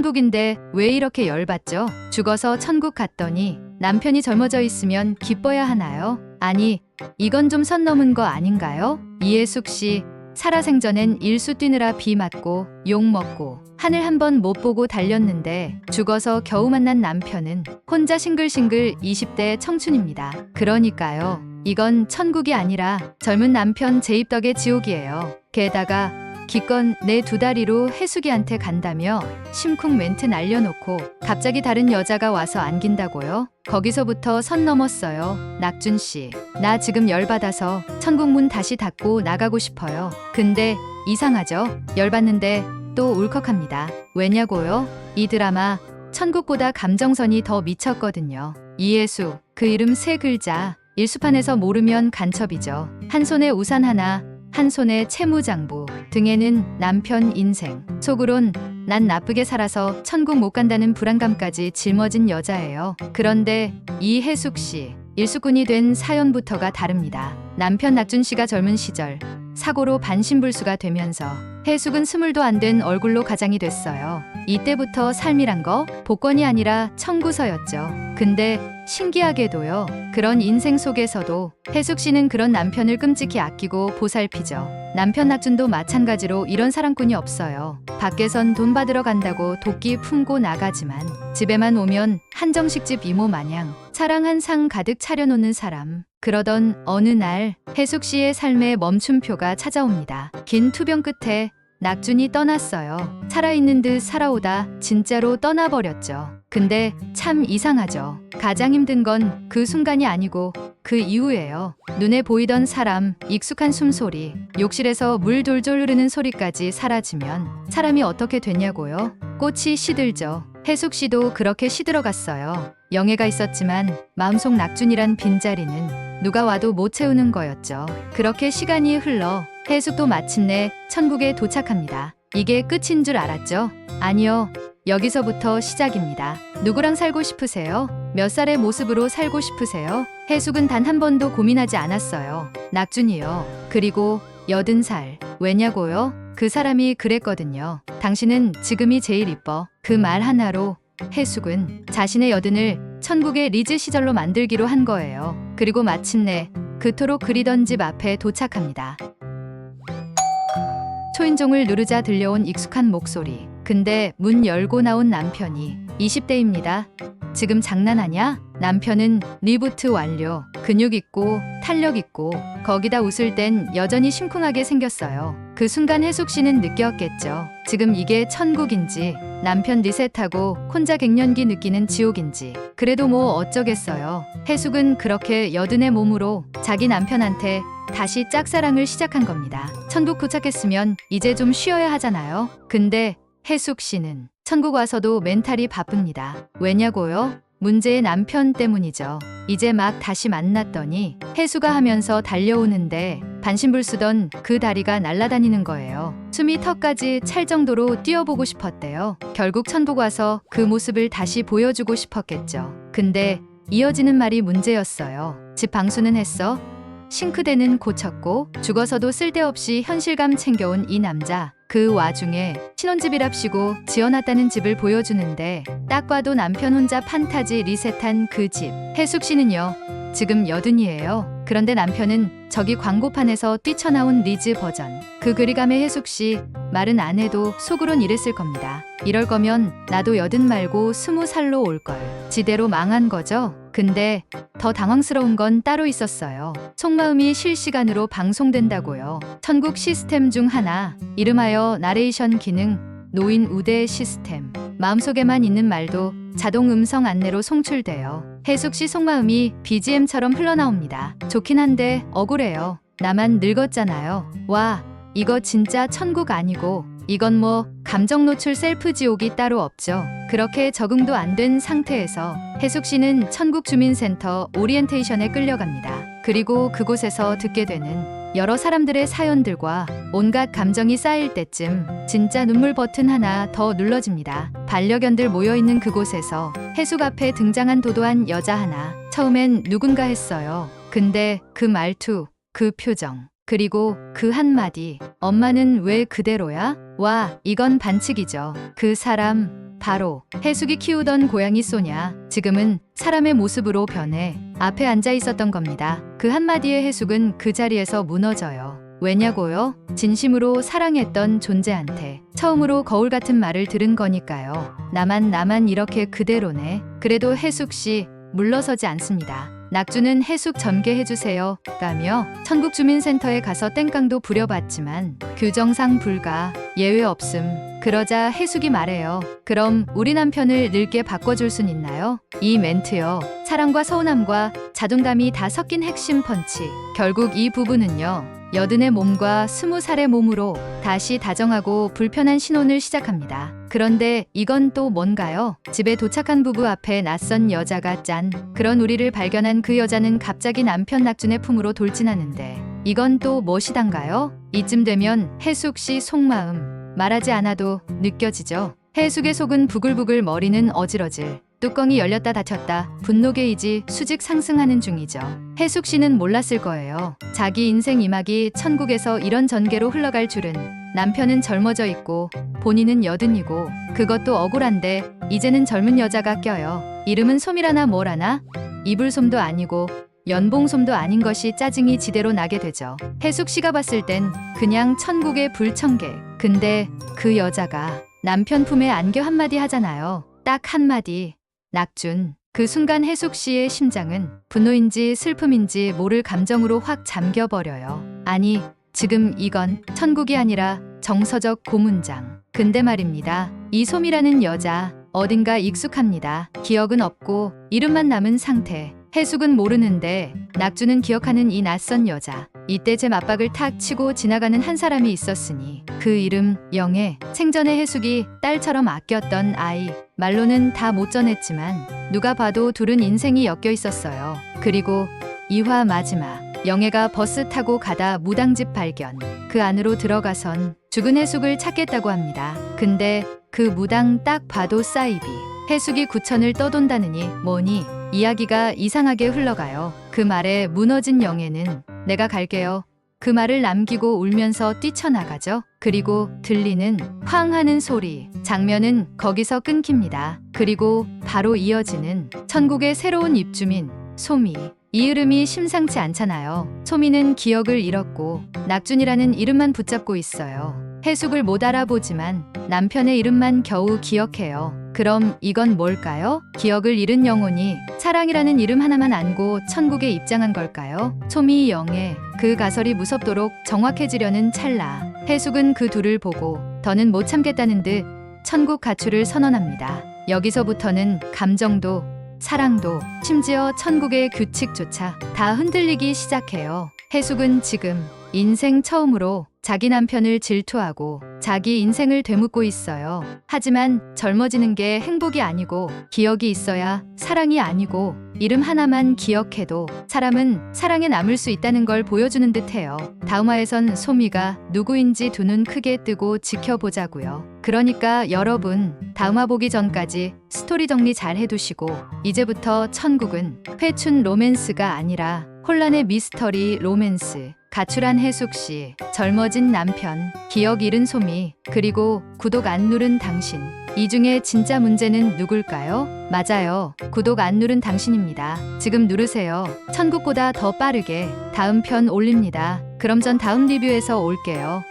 천국인데 왜 이렇게 열받죠? 죽어서 천국 갔더니 남편이 젊어져 있으면 기뻐야 하나요? 아니, 이건 좀 선 넘은 거 아닌가요? 이해숙 씨, 살아생전엔 일수 뛰느라 비 맞고 욕 먹고 하늘 한 번 못 보고 달렸는데 죽어서 겨우 만난 남편은 혼자 싱글싱글 20대 청춘입니다. 그러니까요. 이건 천국이 아니라 젊은 남편 제입덕의 지옥이에요. 게다가 기껏 내 두 다리로 해수기한테 간다며 심쿵 멘트 날려놓고 갑자기 다른 여자가 와서 안긴다고요? 거기서부터 선 넘었어요. 낙준 씨. 나 지금 열받아서 천국 문 다시 닫고 나가고 싶어요. 근데 이상하죠? 열받는데 또 울컥합니다. 왜냐고요? 이 드라마 천국보다 감정선이 더 미쳤거든요. 이예수. 그 이름 세 글자. 일수판에서 모르면 간첩이죠. 한 손에 우산 하나, 한 손에 채무장부, 등에는 남편 인생, 속으론 난 나쁘게 살아서 천국 못 간다는 불안감까지 짊어진 여자예요. 그런데 이혜숙 씨, 일수꾼이 된 사연부터가 다릅니다. 남편 낙준 씨가 젊은 시절 사고로 반신불수가 되면서 해숙은 스물도 안 된 얼굴로 가장이 됐어요. 이때부터 삶이란 거 복권이 아니라 청구서였죠. 근데 신기하게도요. 그런 인생 속에서도 해숙 씨는 그런 남편을 끔찍히 아끼고 보살피죠. 남편 낙준도 마찬가지로 이런 사랑꾼이 없어요. 밖에선 돈 받으러 간다고 도끼 품고 나가지만 집에만 오면 한정식집 이모 마냥 사랑 한 상 가득 차려놓는 사람. 그러던 어느 날 해숙 씨의 삶에 멈춤표가 찾아옵니다. 긴 투병 끝에 낙준이 떠났어요. 살아있는 듯 살아오다 진짜로 떠나버렸죠. 근데 참 이상하죠. 가장 힘든 건 그 순간이 아니고 그 이후예요. 눈에 보이던 사람, 익숙한 숨소리, 욕실에서 물 졸졸 흐르는 소리까지 사라지면 사람이 어떻게 되냐고요? 꽃이 시들죠. 해숙 씨도 그렇게 시들어갔어요. 영예가 있었지만 마음속 낙준이란 빈자리는 누가 와도 못 채우는 거였죠. 그렇게 시간이 흘러 해숙도 마침내 천국에 도착합니다. 이게 끝인 줄 알았죠? 아니요. 여기서부터 시작입니다. 누구랑 살고 싶으세요? 몇 살의 모습으로 살고 싶으세요? 해숙은 단 한 번도 고민하지 않았어요. 낙준이요. 그리고 여든 살. 왜냐고요? 그 사람이 그랬거든요. 당신은 지금이 제일 이뻐. 그 말 하나로 해숙은 자신의 여든을 천국의 리즈 시절로 만들기로 한 거예요. 그리고 마침내 그토록 그리던 집 앞에 도착합니다. 초인종을 누르자 들려온 익숙한 목소리. 근데 문 열고 나온 남편이 20대입니다. 지금 장난하냐? 남편은 리부트 완료. 근육 있고 탄력 있고 거기다 웃을 땐 여전히 심쿵하게 생겼어요. 그 순간 해숙 씨는 느꼈겠죠. 지금 이게 천국인지 남편 리셋하고 혼자 갱년기 느끼는 지옥인지. 그래도 뭐 어쩌겠어요. 해숙은 그렇게 여든의 몸으로 자기 남편한테 다시 짝사랑을 시작한 겁니다. 천국 도착했으면 이제 좀 쉬어야 하잖아요. 근데 해숙 씨는 천국 와서도 멘탈이 바쁩니다. 왜냐고요? 문제의 남편 때문이죠. 이제 막 다시 만났더니 해수가 하면서 달려오는데 반신불 수던 그 다리가 날아다니는 거예요. 숨이 턱까지 찰 정도로 뛰어보고 싶었대요. 결국 천국 와서 그 모습을 다시 보여주고 싶었겠죠. 근데 이어지는 말이 문제였어요. 집 방수는 했어? 싱크대는 고쳤고 죽어서도 쓸데없이 현실감 챙겨온 이 남자. 그 와중에 신혼집이랍시고 지어놨다는 집을 보여주는데 딱 봐도 남편 혼자 판타지 리셋한 그 집. 해숙 씨는요. 지금 여든이에요. 그런데 남편은 저기 광고판에서 뛰쳐나온 리즈 버전. 그 그리감의 해숙 씨 말은 안 해도 속으론 이랬을 겁니다. 이럴 거면 나도 여든 말고 스무 살로 올 걸. 지대로 망한 거죠. 근데 더 당황스러운 건 따로 있었어요. 속마음이 실시간으로 방송된다고요. 천국 시스템 중 하나, 이름하여 나레이션 기능, 노인 우대 시스템. 마음속에만 있는 말도 자동 음성 안내로 송출돼요. 해숙 씨 속마음이 BGM처럼 흘러나옵니다. 좋긴 한데 억울해요. 나만 늙었잖아요. 와, 이거 진짜 천국 아니고 이건 뭐 감정 노출 셀프 지옥이 따로 없죠. 그렇게 적응도 안 된 상태에서 해숙 씨는 천국 주민센터 오리엔테이션에 끌려갑니다. 그리고 그곳에서 듣게 되는 여러 사람들의 사연들과 온갖 감정이 쌓일 때쯤 진짜 눈물 버튼 하나 더 눌러집니다. 반려견들 모여있는 그곳에서 해숙 앞에 등장한 도도한 여자 하나. 처음엔 누군가 했어요. 근데 그 말투, 그 표정, 그리고 그 한마디. 엄마는 왜 그대로야? 와, 이건 반칙이죠. 그 사람, 바로 해숙이 키우던 고양이 소냐. 지금은 사람의 모습으로 변해 앞에 앉아 있었던 겁니다. 그 한마디에 해숙은 그 자리에서 무너져요. 왜냐고요? 진심으로 사랑했던 존재한테 처음으로 거울 같은 말을 들은 거니까요. 나만 나만 이렇게 그대로네. 그래도 해숙 씨 물러서지 않습니다. 낙주는 해숙 점개해주세요. 가며 천국주민센터에 가서 땡깡도 부려봤지만 규정상 불가, 예외 없음. 그러자 해숙이 말해요. 그럼 우리 남편을 늙게 바꿔줄 순 있나요? 이 멘트요. 사랑과 서운함과 자존감이 다 섞인 핵심 펀치. 결국 이 부부는요. 여든의 몸과 스무 살의 몸으로 다시 다정하고 불편한 신혼을 시작합니다. 그런데 이건 또 뭔가요? 집에 도착한 부부 앞에 낯선 여자가 짠. 그런 우리를 발견한 그 여자는 갑자기 남편 낙준의 품으로 돌진하는데 이건 또 무엇이단가요? 이쯤 되면 해숙 씨 속마음 말하지 않아도 느껴지죠. 해숙의 속은 부글부글 머리는 어질어질. 뚜껑이 열렸다 닫혔다. 분노 게이지 수직 상승하는 중이죠. 해숙 씨는 몰랐을 거예요. 자기 인생 이막이 천국에서 이런 전개로 흘러갈 줄은 남편은 젊어져 있고 본인은 여든이고 그것도 억울한데 이제는 젊은 여자가 껴요. 이름은 솜이라나 뭐라나 이불솜도 아니고 연봉솜도 아닌 것이 짜증이 지대로 나게 되죠. 해숙 씨가 봤을 땐 그냥 천국의 불청객. 근데 그 여자가 남편 품에 안겨 한마디 하잖아요. 딱 한마디. 낙준. 그 순간 해숙 씨의 심장은 분노인지 슬픔인지 모를 감정으로 확 잠겨버려요. 아니, 지금 이건 천국이 아니라 정서적 고문장. 근데 말입니다. 이 솜이라는 여자 어딘가 익숙합니다. 기억은 없고 이름만 남은 상태. 해숙은 모르는데 낙주는 기억하는 이 낯선 여자. 이때 제 맞박을 탁 치고 지나가는 한 사람이 있었으니 그 이름 영애. 생전에 해숙이 딸처럼 아꼈던 아이. 말로는 다 못 전했지만 누가 봐도 둘은 인생이 엮여 있었어요. 그리고 이화 마지막. 영애가 버스 타고 가다 무당집 발견. 그 안으로 들어가선 죽은 해숙을 찾겠다고 합니다. 근데 그 무당 딱 봐도 사이비. 해숙이 구천을 떠돈다느니 뭐니 이야기가 이상하게 흘러가요. 그 말에 무너진 영애는 내가 갈게요. 그 말을 남기고 울면서 뛰쳐나가죠. 그리고 들리는 쾅 하는 소리. 장면은 거기서 끊깁니다. 그리고 바로 이어지는 천국의 새로운 입주민, 소미. 이 이름이 심상치 않잖아요. 소미는 기억을 잃었고 낙준이라는 이름만 붙잡고 있어요. 해숙을 못 알아보지만 남편의 이름만 겨우 기억해요. 그럼 이건 뭘까요? 기억을 잃은 영혼이 사랑이라는 이름 하나만 안고 천국에 입장한 걸까요? 소미 영애 그 가설이 무섭도록 정확해지려는 찰나 해숙은 그 둘을 보고 더는 못 참겠다는 듯 천국 가출을 선언합니다. 여기서부터는 감정도 사랑도 심지어 천국의 규칙조차 다 흔들리기 시작해요. 해숙은 지금 인생 처음으로 자기 남편을 질투하고 자기 인생을 되묻고 있어요. 하지만 젊어지는 게 행복이 아니고 기억이 있어야 사랑이 아니고 이름 하나만 기억해도 사람은 사랑에 남을 수 있다는 걸 보여주는 듯해요. 다음화에선 소미가 누구인지 두 눈 크게 뜨고 지켜보자고요. 그러니까 여러분 다음화 보기 전까지 스토리 정리 잘 해두시고 이제부터 천국은 회춘 로맨스가 아니라 혼란의 미스터리 로맨스 가출한 해숙 씨, 젊어진 남편, 기억 잃은 소미, 그리고 구독 안 누른 당신. 이 중에 진짜 문제는 누굴까요? 맞아요. 구독 안 누른 당신입니다. 지금 누르세요. 천국보다 더 빠르게 다음 편 올립니다. 그럼 전 다음 리뷰에서 올게요.